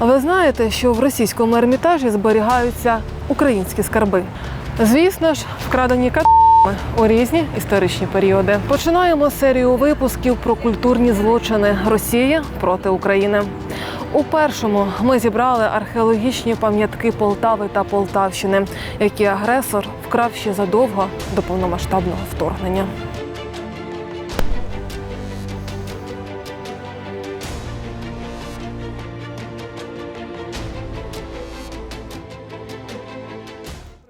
Ви знаєте, що в російському ермітажі зберігаються українські скарби? Звісно ж, вкрадені катами у різні історичні періоди. Починаємо серію випусків про культурні злочини Росії проти України. У першому ми зібрали археологічні пам'ятки Полтави та Полтавщини, які агресор вкрав ще задовго до повномасштабного вторгнення.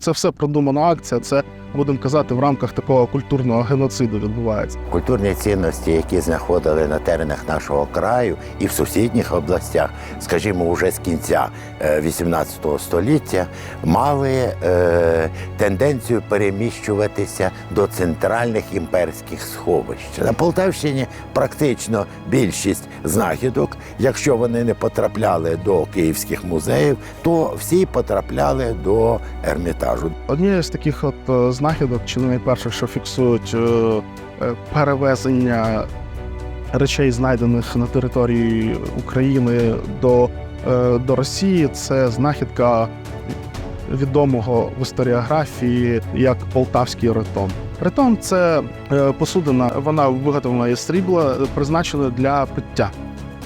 Це все продумана акція. Це будемо казати в рамках такого культурного геноциду відбувається. Культурні цінності, які знаходили на теренах нашого краю і в сусідніх областях, скажімо, вже з кінця е, 18 століття, мали е, тенденцію переміщуватися до центральних імперських сховищ. На Полтавщині практично більшість знахідок, якщо вони не потрапляли до київських музеїв, то всі потрапляли до ермітажу. Однією з таких от е, знахідок, чи не найперших, що фіксують е, е, перевезення речей, знайдених на території України до, е, до Росії, це знахідка відомого в історіографії як полтавський ретон. Ретон це посудина, вона виготовлена із срібла, призначена для пиття.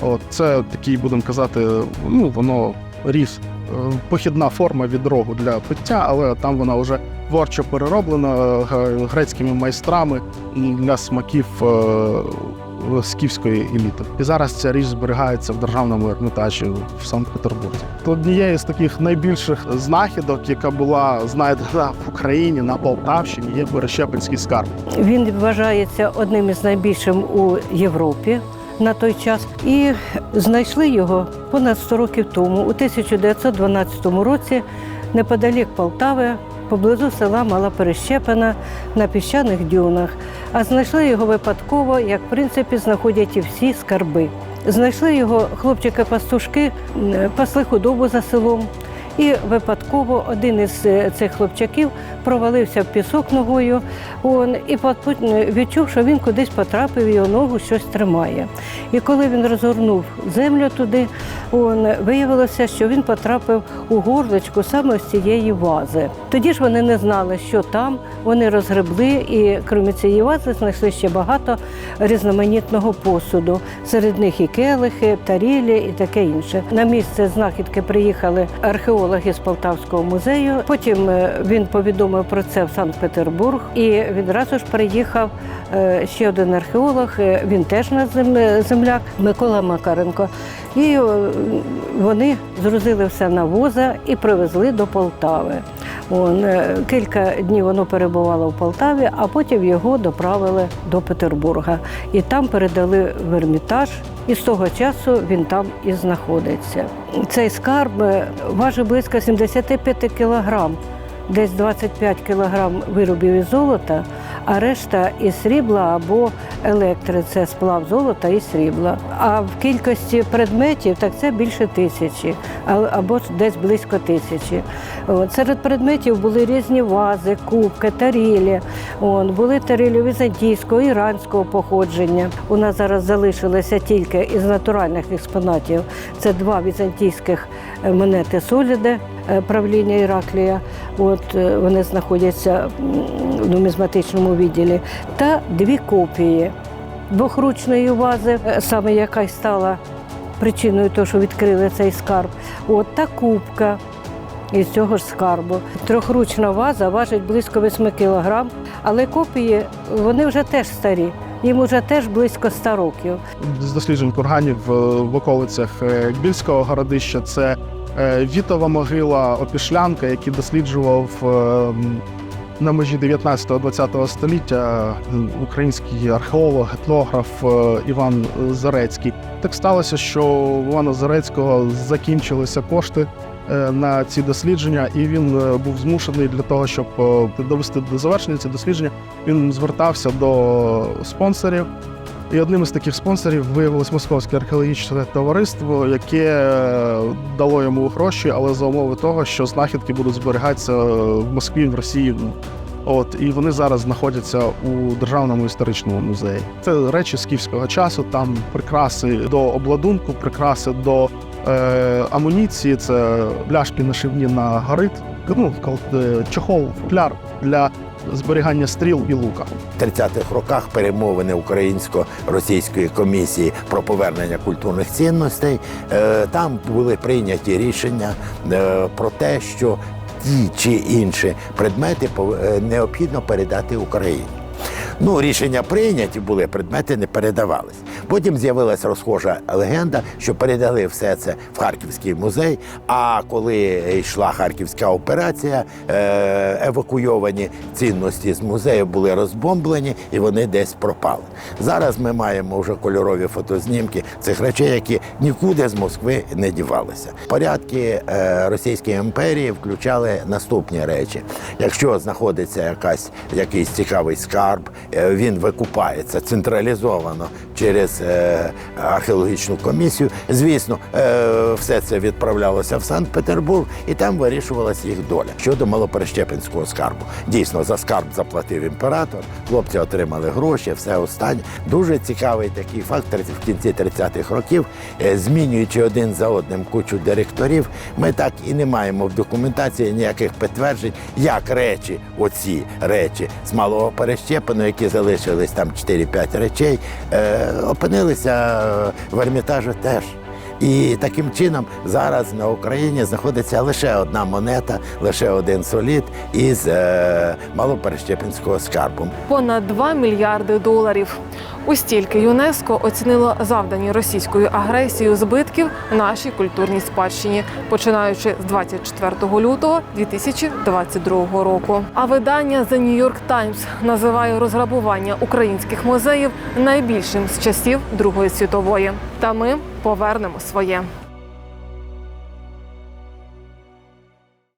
От це такий, будемо казати, ну воно ріс. Е, Похідна форма від рогу для пиття, але там вона вже творчо перероблена е, грецькими майстрами для смаків е, скіфської еліти. І зараз ця річ зберігається в державному ермітажі в Санкт-Петербурзі. Однією з таких найбільших знахідок, яка була знайдена в Україні на Полтавщині, є Берещепинський скарб. Він вважається одним із найбільшим у Європі на той час. І знайшли його понад 100 років тому, у 1912 році, неподалік Полтави, поблизу села Мала Перещепина на піщаних дюнах. А знайшли його випадково, як в принципі знаходять і всі скарби. Знайшли його хлопчики-пастушки, пасли худобу за селом. І випадково один із е, цих хлопчаків провалився в пісок ногою. І відчув, що він кудись потрапив, його ногу щось тримає. І коли він розгорнув землю туди, виявилося, що він потрапив у горличку саме з цієї вази. Тоді ж вони не знали, що там. Вони розгребли, і крім цієї вази знайшли ще багато різноманітного посуду. Серед них і келихи, тарілі і таке інше. На місце знахідки приїхали археологи з Полтавського музею. Потім е, він повідомив про це в Санкт-Петербург, і відразу ж приїхав е, ще один археолог. е, Він теж зем- земляк Микола Макаренко. І вони зрузили все на воза і привезли до Полтави. Он, е, кілька днів воно перебувало в Полтаві, а потім його доправили до Петербурга. І там передали в Ермітаж, і з того часу він там і знаходиться. Цей скарб е, важить близько 75 кілограм, десь 25 кілограм виробів із золота, а решта із срібла або електри це сплав золота і срібла. А в кількості предметів так це більше тисячі, або десь близько тисячі. От, серед предметів були різні вази, кубки, тарілі. От, були тарілі візантійського, іранського походження. У нас зараз залишилося тільки із натуральних експонатів. Це два візантійських е, монети Соліде е, правління Іраклія. От е, вони знаходяться в нумізматичному відділі, та дві копії двохручної вази, е, саме яка й стала причиною того, що відкрили цей скарб. От та кубка із цього ж скарбу. Трьохручна ваза важить близько 8 кілограм, але копії вони вже теж старі. Їм вже теж близько 100 років. з досліджень курганів е, в околицях Більського городища. Це Вітова могила Опішлянка, який досліджував е, на межі 19-20 століття е, український археолог, етнограф е, Іван Зарецький. Так сталося, що у Івана Зарецького закінчилися кошти. е, На ці дослідження, і він е, був змушений для того, щоб е, довести до завершення ці дослідження. Він звертався до спонсорів, і одним із таких спонсорів виявилось Московське археологічне товариство, яке е, дало йому гроші, але за умови того, що знахідки будуть зберігатися в Москві, в Росії. От і вони зараз знаходяться у державному історичному музеї. Це речі скіфського часу. Там прикраси до обладунку, прикраси до е, амуніції, це пляшки нашивні на горит, ну, е, чохол, фляр для зберігання стріл і лука. В 30-х роках перемовини українсько-російської комісії про повернення культурних цінностей. Е, Там були прийняті рішення е, про те, що ті чи інші предмети е, необхідно передати Україні. Ну, рішення прийняті були, предмети не передавались. Потім з'явилася розхожа легенда, що передали все це в Харківський музей. А коли йшла харківська операція, е, евакуйовані цінності з музею були розбомблені і вони десь пропали. Зараз ми маємо вже кольорові фотознімки цих речей, які нікуди з Москви не дівалися. Порядки е, Російської імперії включали наступні речі: якщо знаходиться якась якийсь цікавий скарб, е, він викупається централізовано через е, археологічну комісію. Звісно, е, все це відправлялося в Санкт-Петербург, і там вирішувалася їх доля. Щодо малоперещепинського скарбу, дійсно за скарб заплатив імператор. Хлопці отримали гроші, все останнє. Дуже цікавий такий факт. В кінці 30-х років, е, змінюючи один за одним кучу директорів, ми так і не маємо в документації ніяких підтверджень, як речі, оці речі з малого перещепину, які залишились там 4-5 речей, опинилися в Ермітажі теж. І таким чином зараз на Україні знаходиться лише одна монета, лише один солід із е, малоперещепінського скарбу. Понад 2 мільярди доларів. У стільки ЮНЕСКО оцінило завдані російською агресією збитків нашій культурній спадщині, починаючи з 24 лютого 2022 року. А видання The New York Times називає розграбування українських музеїв найбільшим з часів Другої світової. Та ми повернемо своє.